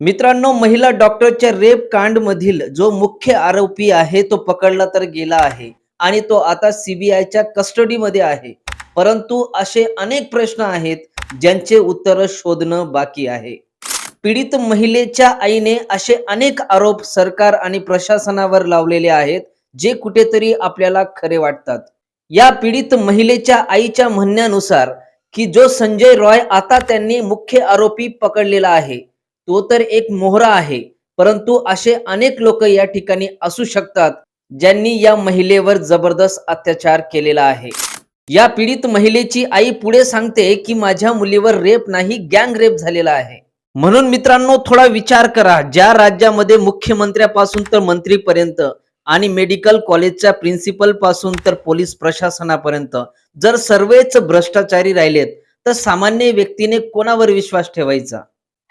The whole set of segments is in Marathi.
मित्रांनो महिला डॉक्टरच्या रेप कांड मधील जो मुख्य आरोपी आहे तो पकडला तर गेला आहे आणि तो आता सीबीआयच्या कस्टडीमध्ये आहे. परंतु असे अनेक प्रश्न आहेत ज्यांचे उत्तर शोधणं बाकी आहे. पीडित महिलेच्या आईने असे अनेक आरोप सरकार आणि प्रशासनावर लावलेले आहेत जे कुठेतरी आपल्याला खरे वाटतात. या पीडित महिलेच्या आईच्या म्हणण्यानुसार की जो संजय रॉय आता त्यांनी मुख्य आरोपी पकडलेला आहे तो तर एक मोहरा आहे. परंतु असे अनेक लोक या ठिकाणी असू शकतात ज्यांनी या महिलेवर जबरदस्त अत्याचार केलेला आहे. या पीडित महिलेची आई पुढे सांगते की माझ्या मुलीवर रेप नाही गँग रेप झालेला आहे. म्हणून मित्रांनो थोडा विचार करा. ज्या राज्यामध्ये मुख्यमंत्र्यापासून तर मंत्रीपर्यंत आणि मेडिकल कॉलेजच्या प्रिन्सिपलपासून तर पोलीस प्रशासनापर्यंत जर सर्वच भ्रष्टाचारी राहिलेत तर सामान्य व्यक्तीने कोणावर विश्वास ठेवायचा?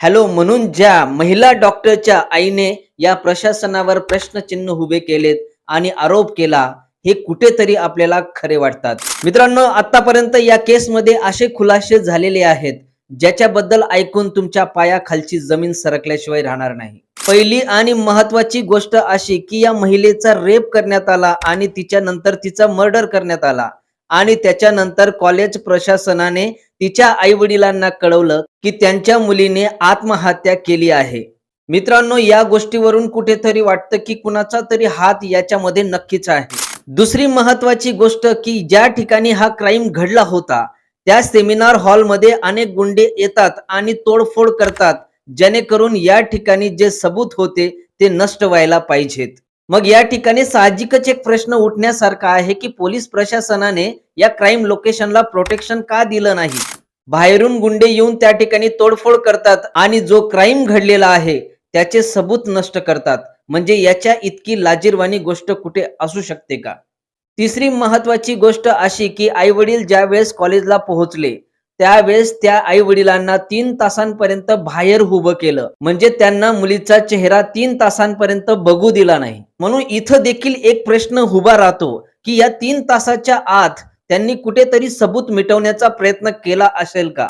हॅलो म्हणून ज्या महिला डॉक्टरच्या आईने या प्रशासनावर प्रश्नचिन्ह उभे केलेत आणि आरोप केला हे कुठेतरी आपल्याला खरे वाटतात. मित्रांनो आतापर्यंत या केसमध्ये असे खुलासे झालेले आहेत ज्याच्याबद्दल ऐकून तुमच्या पायाखालची जमीन सरकल्याशिवाय राहणार नाही. पहिली आणि महत्वाची गोष्ट अशी की या महिलेचा रेप करण्यात आला आणि तिच्या नंतर तिचा मर्डर करण्यात आला. आणि त्याच्यानंतर कॉलेज प्रशासनाने तिच्या आई वडिलांना कळवलं की त्यांच्या मुलीने आत्महत्या केली आहे. मित्रांनो या गोष्टीवरून कुठेतरी वाटतं की कुणाचा तरी हात याच्यामध्ये नक्कीच आहे. दुसरी महत्वाची गोष्ट की ज्या ठिकाणी हा क्राईम घडला होता त्या सेमिनार हॉलमध्ये अनेक गुंडे येतात आणि तोडफोड करतात जेणेकरून या ठिकाणी जे सबूत होते ते नष्ट व्हायला पाहिजेत. मग या ठिकाणी साहजिकच एक प्रश्न उठण्यासारखा आहे की पोलीस प्रशासनाने या क्राईम लोकेशनला प्रोटेक्शन का दिलं नाही? बाहेरून गुंडे येऊन त्या ठिकाणी तोडफोड करतात आणि जो क्राईम घडलेला आहे त्याचे सबूत नष्ट करतात. म्हणजे याच्या इतकी लाजीरवाणी गोष्ट कुठे असू शकते का? तिसरी महत्वाची गोष्ट अशी की आई वडील ज्या वेळेस कॉलेजला पोहोचले त्यावेळेस त्या आई वडिलांना तीन तासांपर्यंत बाहेर उभं केलं. म्हणजे त्यांना मुलीचा चेहरा तीन तासांपर्यंत बघू दिला नाही. म्हणून इथं देखील एक प्रश्न उभा राहतो की या तीन तासाच्या आत त्यांनी कुठेतरी सबूत मिटवण्याचा प्रयत्न केला असेल का?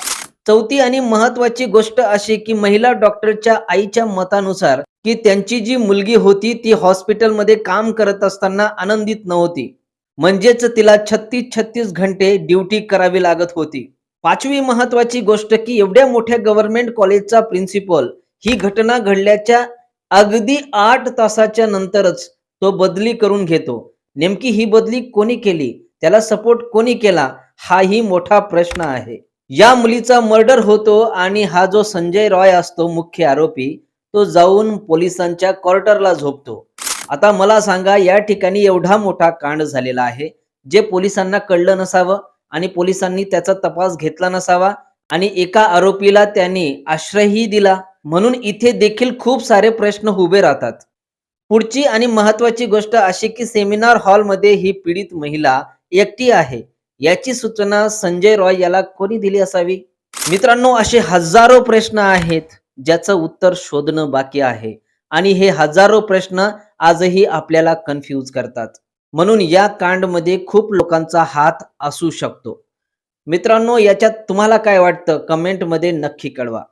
चौथी आणि महत्वाची गोष्ट अशी की महिला डॉक्टरच्या आईच्या मतानुसार की त्यांची जी मुलगी होती ती हॉस्पिटलमध्ये काम करत असताना आनंदित नव्हती. म्हणजेच तिला छत्तीस छत्तीस घंटे ड्युटी करावी लागत होती. पाचवी महत्वाची गोष्ट की एवढ्या मोठ्या गव्हर्नमेंट कॉलेजचा प्रिन्सिपल ही घटना घडल्याच्या अगदी आठ तासाच्या नंतरच तो बदली करून घेतो. नेमकी ही बदली कोणी केली? त्याला सपोर्ट कोणी केला? हाही मोठा प्रश्न आहे. या मुलीचा मर्डर होतो आणि हा जो संजय रॉय असतो मुख्य आरोपी तो जाऊन पोलिसांच्या क्वार्टरला झोपतो. आता मला सांगा या ठिकाणी एवढा मोठा कांड झालेला आहे जे पोलिसांना कळलं नसावं? आणि पोलिसांनी त्याचा तपास घेतला नसावा आणि एका आरोपीला त्यांनी आश्रयही दिला. म्हणून इथे देखील खूप सारे प्रश्न उभे राहतात. पुढची आणि महत्वाची गोष्ट अशी की सेमिनार हॉलमध्ये ही पीडित महिला एकटी आहे. याची सूचना संजय रॉय याला कोणी दिली असावी? मित्रांनो असे हजारो प्रश्न आहेत ज्याचं उत्तर शोधणं बाकी आहे. आणि हे हजारो प्रश्न आजही आपल्याला कन्फ्यूज करतात. म्हणून या कांडमध्ये खूप लोकांचा हात असू शकतो. मित्रांनो याच्यात तुम्हाला काय वाटतं? कमेंटमध्ये नक्की कळवा.